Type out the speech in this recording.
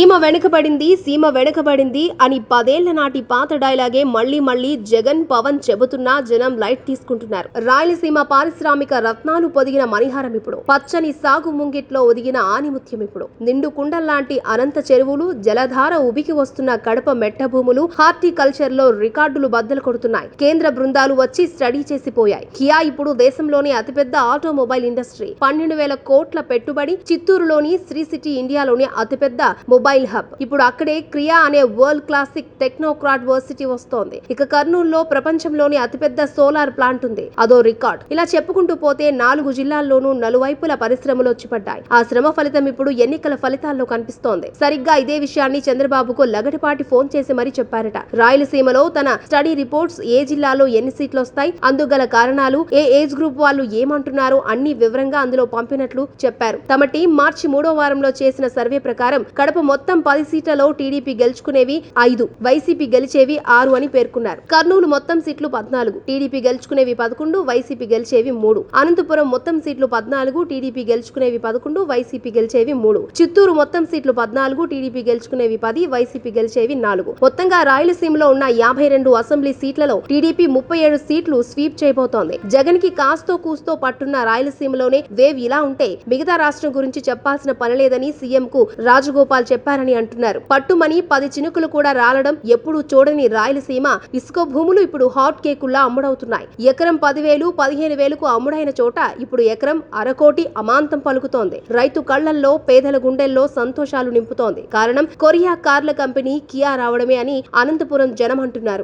సీమ వెనుకబడింది సీమ వెనుకబడింది అని పదేళ్ళ నాటి పాత డైలాగే మళ్ళీ మళ్ళీ జగన్ పవన్ చెబుతున్నా జనం లైట్ తీసుకుంటున్నారు. రాయలసీమ పారిశ్రామిక రత్నాలు పొదిగిన మణిహారం ఇప్పుడు. పచ్చని సాగు ముంగిట్లో ఒదిగిన ఆనిముత్యం ఇప్పుడు. నిండు కుండల్లాంటి అనంత చెరువులు జలధార ఉబికి వస్తున్న కడప మెట్ట భూములు హార్టికల్చర్లో రికార్డులు బద్దలు కొడుతున్నాయి. కేంద్ర బృందాలు వచ్చి స్టడీ చేసిపోయాయి. కియా ఇప్పుడు దేశంలోనే అతిపెద్ద ఆటోమొబైల్ ఇండస్ట్రీ. పన్నెండు వేల కోట్ల పెట్టుబడి చిత్తూరులోని శ్రీ సిటీ ఇండియాలోని అతిపెద్ద మొబైల్ హబ్. ఇప్పుడు అక్కడే క్రియా అనే వరల్డ్ క్లాసిక్ టెక్నోక్రాట్ వర్సిటీ వస్తోంది. ఇక కర్నూలులో ప్రపంచంలోని అతిపెద్ద సోలార్ ప్లాంట్ ఉంది. అదో రికార్డ్. ఇలా చెప్పుకుంటూ పోతే నాలుగు జిల్లాల్లోనూ నలువైపుల పరిశ్రమలు వచ్చి పడ్డాయి ఆ శ్రమ ఫలితం ఇప్పుడు ఎన్నికల ఫలితాల్లో కనిపిస్తోంది. సరిగ్గా ఇదే విషయాన్ని చంద్రబాబుకు లగటిపాటి ఫోన్ చేసి మరీ చెప్పారట. రాయలసీమలో తన స్టడీ రిపోర్ట్స్ ఏ జిల్లాలో ఎన్ని సీట్లు వస్తాయి అందుగల కారణాలు ఏ ఏజ్ గ్రూప్ వాళ్ళు ఏమంటున్నారు అన్ని వివరంగా అందులో పంపినట్లు చెప్పారు. తమ టీం మార్చి మూడో వారంలో చేసిన సర్వే ప్రకారం కడప మొత్తం మొత్తం పది సీట్లలో టీడీపీ గెలుచుకునేవి ఐదు వైసీపీ గెలిచేవి ఆరు అని పేర్కొన్నారు. కర్నూలు మొత్తం సీట్లు పద్నాలుగు టీడీపీ గెలుచుకునేవి పదకొండు వైసీపీ గెలిచేవి మూడు. అనంతపురం మొత్తం సీట్లు పద్నాలుగు టీడీపీ గెలుచుకునేవి పదకొండు వైసీపీ గెలిచేవి మూడు. చిత్తూరు మొత్తం సీట్లు పద్నాలుగు టీడీపీ గెలుచుకునేవి పది వైసీపీ గెలిచేవి నాలుగు. మొత్తంగా రాయలసీమలో ఉన్న యాభై రెండు అసెంబ్లీ సీట్లలో టీడీపీ ముప్పై ఏడు సీట్లు స్వీప్ చేయబోతోంది. జగన్కి కాస్తో కూస్తో పట్టున్న రాయలసీమలోనే వేవ్ ఇలా ఉంటే మిగతా రాష్ట్రం గురించి చెప్పాల్సిన పనిలేదని సీఎం కు రాజగోపాల్ చెప్పారని అంటున్నారు. పట్టుమని పది చినుకులు కూడా రాలడం ఎప్పుడూ చూడని రాయలసీమ ఇసుక భూములు ఇప్పుడు హాట్ కేకుల్లా అమ్ముడవుతున్నాయి. ఎకరం పదివేలు పదిహేను వేలకు అమ్ముడైన చోట ఇప్పుడు ఎకరం అరకోటి అమాంతం పలుకుతోంది. రైతు కళ్ళల్లో పేదల గుండెల్లో సంతోషాలు నింపుతోంది. కారణం కొరియా కార్ల కంపెనీ కియా రావడమే అని అనంతపురం జనం అంటున్నారు.